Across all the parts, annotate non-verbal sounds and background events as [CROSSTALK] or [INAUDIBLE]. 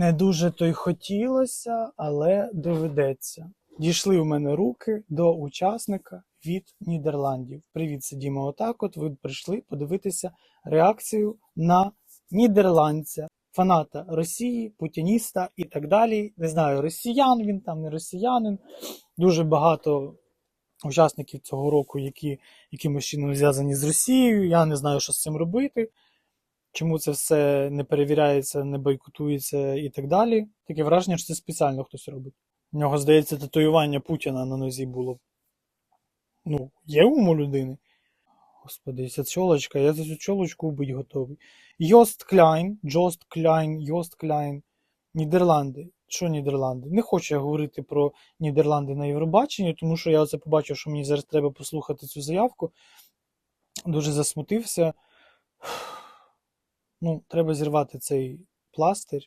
Не дуже то й хотілося, але доведеться. Дійшли в мене руки до учасника від Нідерландів. Привіт, сидімо отак. От ви прийшли подивитися реакцію на нідерландця, фаната Росії, путініста і так далі. Не знаю, росіян він там, не росіянин. Дуже багато учасників цього року, які якимось чином зв'язані з Росією. Я не знаю, що з цим робити. Чому це все не перевіряється, не бойкотується і так далі. Таке враження, що це спеціально хтось робить. У нього, здається, татуювання Путіна на нозі було. Ну, є ум у людини. Господи, ця чолочка, я за цю чолочку вбить готовий. Йост Кляйн, Джост Кляйн, Йост Кляйн, Нідерланди. Що Нідерланди? Не хочу я говорити про Нідерланди на Євробаченні, тому що я оце побачив, що мені зараз треба послухати цю заявку. Дуже засмутився. Ну, треба зірвати цей пластир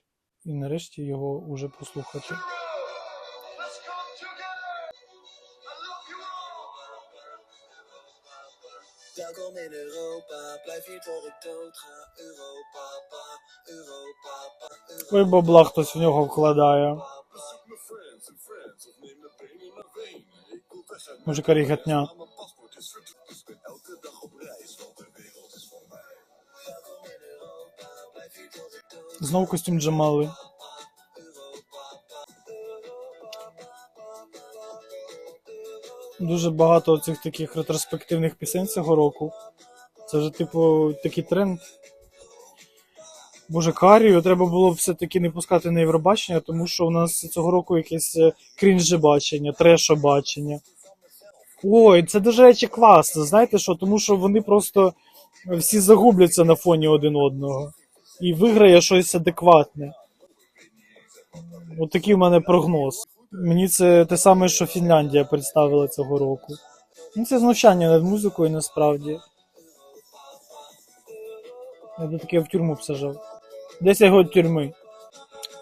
і нарешті його уже послухати. Let's come together. I love you all. Welkom in Europa, blijf hier tot ik dood ga. Europa, pa, Europa, pa, Europa. Ой, бабла хтось в нього вкладає. Bezoek mijn dood костюм Джамали. Дуже багато цих таких ретроспективних пісень цього року. Це вже, типу, такий тренд. Боже, Карію треба було все-таки не пускати на Євробачення, тому що у нас цього року якесь е, крінжебачення, трешобачення. Ой, це дуже речі класно. Знаєте що? Тому що вони просто всі загубляться на фоні один одного. І виграє щось адекватне. От такий в мене прогноз. Мені це те саме, що Фінляндія представила цього року. Ну, це знущання над музикою насправді. Я би таке в тюрму б сажав. 10 год тюрми.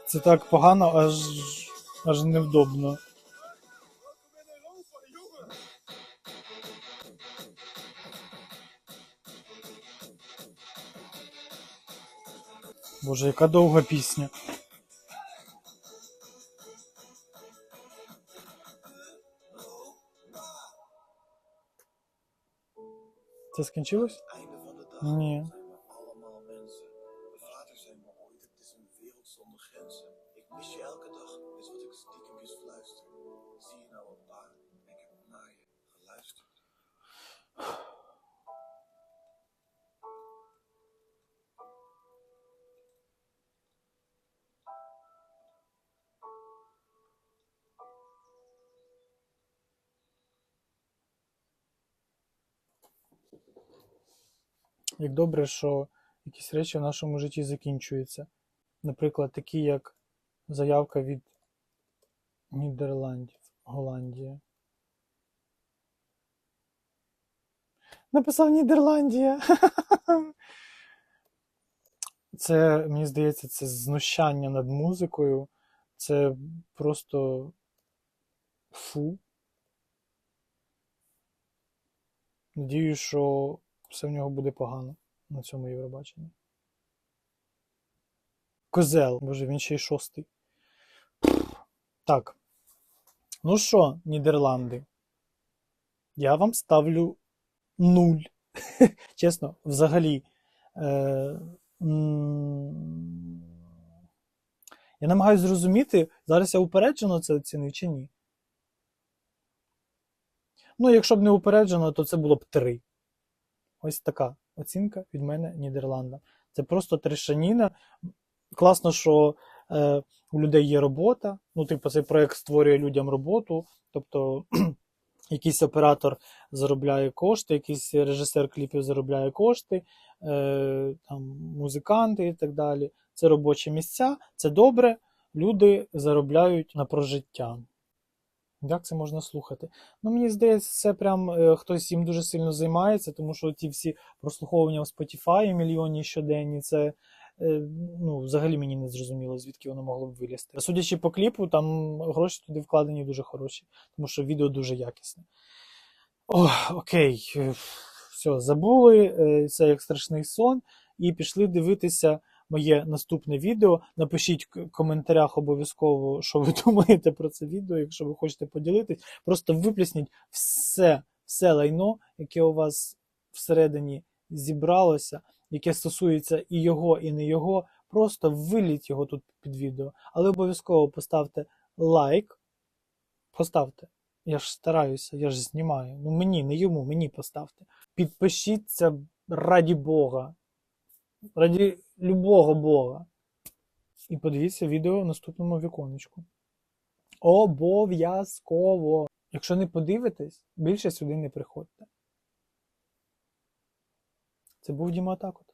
Це так погано, аж, аж невдобно. Боже, яка довга пісня. Це скінчилось? Einde van de dag Ні. zijn we allemaal mensen. Mijn vader zei me ooit, het is een wereld zonder grenzen. Ik mis je elke dag, is wat ik stiekem eens fluister. Zie je nou een paar, Як добре, що якісь речі в нашому житті закінчуються. Наприклад, такі як заявка від Нідерландів, Голландія. Написав Нідерландія. [LAUGHS] Це, мені здається, це знущання над музикою. Це просто фу. Надію, що все в нього буде погано на цьому Євробаченні. Козел, боже, він ще й шостий. Так. Ну що, Нідерланди? Я вам ставлю нуль. [LAUGHS] Чесно, взагалі. Е, я намагаюся зрозуміти, зараз я упереджено це оцінив чи ні. Ну, якщо б не упереджено, то це було б 3. Ось така оцінка від мене Нідерландам. Це просто трешаніна. Класно, що е, у людей є робота. Ну, типу, цей проект створює людям роботу. Тобто, [CLEARS THROAT] якийсь оператор заробляє кошти, якийсь режисер кліпів заробляє кошти, е, там, музиканти і так далі. Це робочі місця, це добре. Люди заробляють на прожиття. Як це можна слухати? Ну, мені здається, це прям е, хтось їм дуже сильно займається, тому що ті всі прослуховування в Spotify мільйонні щоденні, це е, ну, взагалі мені не зрозуміло, звідки воно могло б вилізти. Судячи по кліпу, там гроші туди вкладені дуже хороші, тому що відео дуже якісне. О, окей, е, все, забули, е, це як страшний сон, і пішли дивитися моє наступне відео. Напишіть в коментарях обов'язково, що ви [LAUGHS] думаєте про це відео, якщо ви хочете поділитись. Просто виплесніть все, все лайно, яке у вас всередині зібралося, яке стосується і його, і не його. Просто виліть його тут під відео. Але обов'язково поставте лайк. Поставте. Я ж стараюся, я ж знімаю. Ну мені, не йому, мені поставте. Підпишіться раді Бога. Раді любого Бога. І подивіться відео в наступному віконечку. Обов'язково. Якщо не подивитесь, більше сюди не приходьте. Це був Діма Атакот.